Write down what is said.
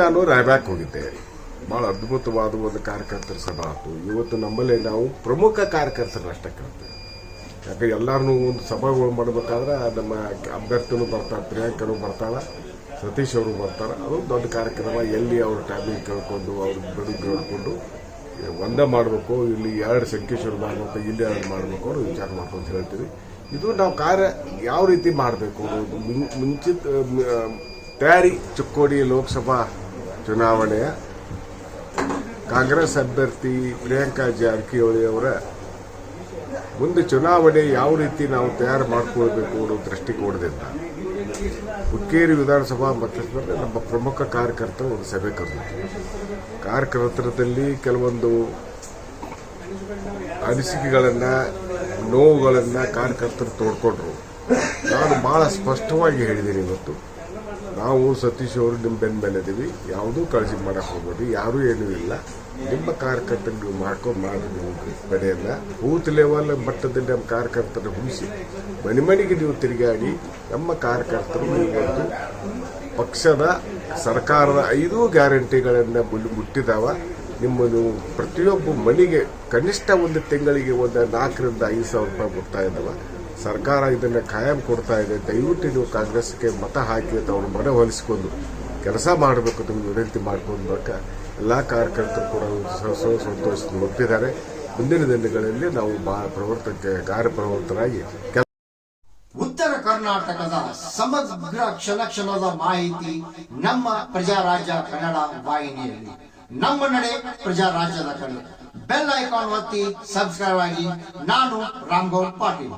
ನಾನು ರಾಯ್ಬ್ಯಾಕ್ ಹೋಗಿದ್ದೆ. ಭಾಳ ಅದ್ಭುತವಾದ ಒಂದು ಕಾರ್ಯಕರ್ತರ ಸಭಾ ಆಯಿತು. ಇವತ್ತು ನಮ್ಮಲ್ಲಿ ನಾವು ಪ್ರಮುಖ ಕಾರ್ಯಕರ್ತರಷ್ಟೇ ಕರಿತೀವಿ ಯಾಕೆ ಎಲ್ಲರೂ ಒಂದು ಸಭೆಗಳು ಮಾಡಬೇಕಾದ್ರೆ ನಮ್ಮ ಅಭ್ಯರ್ಥಿನೂ ಬರ್ತಾರೆ ಪ್ರಿಯಾಂಕನೂ ಬರ್ತಾಳೆ, ಸತೀಶ್ ಅವರು ಬರ್ತಾರೆ. ಅದು ದೊಡ್ಡ ಕಾರ್ಯಕ್ರಮ. ಎಲ್ಲಿ ಅವ್ರ ಟ್ಯಾಬ್ಲೆಟ್ ಕೇಳ್ಕೊಂಡು, ಅವ್ರ ಬಿಡುಗಡೆ ಕೇಳ್ಕೊಂಡು ಒಂದೇ ಮಾಡಬೇಕು, ಇಲ್ಲಿ ಎರಡು ಸಂಕೇಶ್ವರ ಮಾಡಬೇಕು ಇಲ್ಲಿ ಎರಡು ಮಾಡಬೇಕು ಅನ್ನೋ ವಿಚಾರ ಮಾಡ್ಕೊಂಡು ಹೇಳ್ತೀವಿ. ಇದು ನಾವು ಕಾರ್ಯ ಯಾವ ರೀತಿ ಮಾಡಬೇಕು ಮುಂಚಿತ ತಯಾರಿ ಚಿಕ್ಕೋಡಿ ಲೋಕಸಭಾ ಚುನಾವಣೆಯ ಕಾಂಗ್ರೆಸ್ ಅಭ್ಯರ್ಥಿ ಪ್ರಿಯಾಂಕಾ ಜಾರಕಿಹೊಳಿ ಅವರ ಮುಂದೆ ಚುನಾವಣೆ ಯಾವ ರೀತಿ ನಾವು ತಯಾರು ಮಾಡಿಕೊಳ್ಬೇಕು ಅನ್ನೋ ದೃಷ್ಟಿಕೋನದಿಂದ ಹುಕ್ಕೇರಿ ವಿಧಾನಸಭಾ ಮತಕ್ಷೇತ್ರದಲ್ಲಿ ನಮ್ಮ ಪ್ರಮುಖ ಕಾರ್ಯಕರ್ತರು ಒಂದು ಸಭೆ ಕರೆದಿತ್ತು ಕಾರ್ಯಕರ್ತರದಲ್ಲಿ ಕೆಲವೊಂದು ಅನಿಸಿಕೆಗಳನ್ನು, ನೋವುಗಳನ್ನು ಕಾರ್ಯಕರ್ತರು ತೋಡ್ಕೊಂಡ್ರು. ನಾನು ಭಾಳ ಸ್ಪಷ್ಟವಾಗಿ ಹೇಳಿದ್ದೀನಿ ಇವತ್ತು. ನಾವು ಸತೀಶ್ ಅವರು ನಿಮ್ಮ ಬೆನ್ನ ಮೇಲೆ ಇದೀವಿ. ಯಾವುದೂ ಕಾಳಜಿ ಮಾಡಕ್ಕೆ ಹೋಗ್ಬೇಡಿ. ಯಾರು ಏನೂ ಇಲ್ಲ. ನಿಮ್ಮ ಕಾರ್ಯಕರ್ತರು ನೀವು ಮಾಡ್ಕೊಂಡು ಮಾಡಿ ಹೋಗ್ರಿ ಬೆಳೆಯಲ್ಲ ಬೂತ್ ಲೆವೆಲ್ ಮಟ್ಟದಲ್ಲಿ ನಮ್ಮ ಕಾರ್ಯಕರ್ತರನ್ನು ಉಳಿಸಿ ಮನೆ ಮನೆಗೆ ನೀವು ತಿರುಗಾಡಿ, ನಮ್ಮ ಕಾರ್ಯಕರ್ತರು ಇವತ್ತು ಪಕ್ಷದ ಸರ್ಕಾರದ ಐದು ಗ್ಯಾರಂಟಿಗಳನ್ನು ಮುಟ್ಟಿದಾವ. ನಿಮ್ಮ ನೀವು ಪ್ರತಿಯೊಬ್ಬ ಮನೆಗೆ ಕನಿಷ್ಠ ಒಂದು ತಿಂಗಳಿಗೆ ಒಂದು ನಾಲ್ಕರಿಂದ ಐದು ಸಾವಿರ ರೂಪಾಯಿ ಬರ್ತಾ ಇದ್ದಾವೆ ಸರ್ಕಾರ ಇದನ್ನು ಕಾಯಂ ಕೊಡ್ತಾ ಇದೆ. ದಯವಿಟ್ಟು ನೀವು ಕಾಂಗ್ರೆಸ್ಗೆ ಮತ ಹಾಕಿ ಅವ್ರ ಮನೆ ಹೊಲಿಸ್ಕೊಂಡು ಕೆಲಸ ಮಾಡಬೇಕು ಅಂತ ವಿನಂತಿ ಮಾಡಿಕೊಂಡಾಗ ಎಲ್ಲ ಕಾರ್ಯಕರ್ತರು ಕೂಡ ಸಂತೋಷ ಒಪ್ಪಿದ್ದಾರೆ ಮುಂದಿನ ದಿನಗಳಲ್ಲಿ ನಾವು ಪ್ರವರ್ತಕ್ಕೆ ಕಾರ್ಯಪ್ರವೃತ್ತರಾಗಿ ಉತ್ತರ ಕರ್ನಾಟಕದ ಸಮಗ್ರ ಕ್ಷಣ ಕ್ಷಣದ ಮಾಹಿತಿ ನಮ್ಮ ಪ್ರಜಾರಾಜ್ಯ ಕನ್ನಡ ವಾಹಿನಿಯಲ್ಲಿ. ನಮ್ಮ ನಡೆ ಪ್ರಜಾರಾಜ್ಯದ ಕನ್ನಡ ಬೆಲ್ ಐಕಾನ್ ಒತ್ತಿ ಸಬ್ಸ್ಕ್ರೈಬ್ ಆಗಿ. ನಾನು ರಾಮ್ಗೌಡ್ ಪಾಟೀಲ್.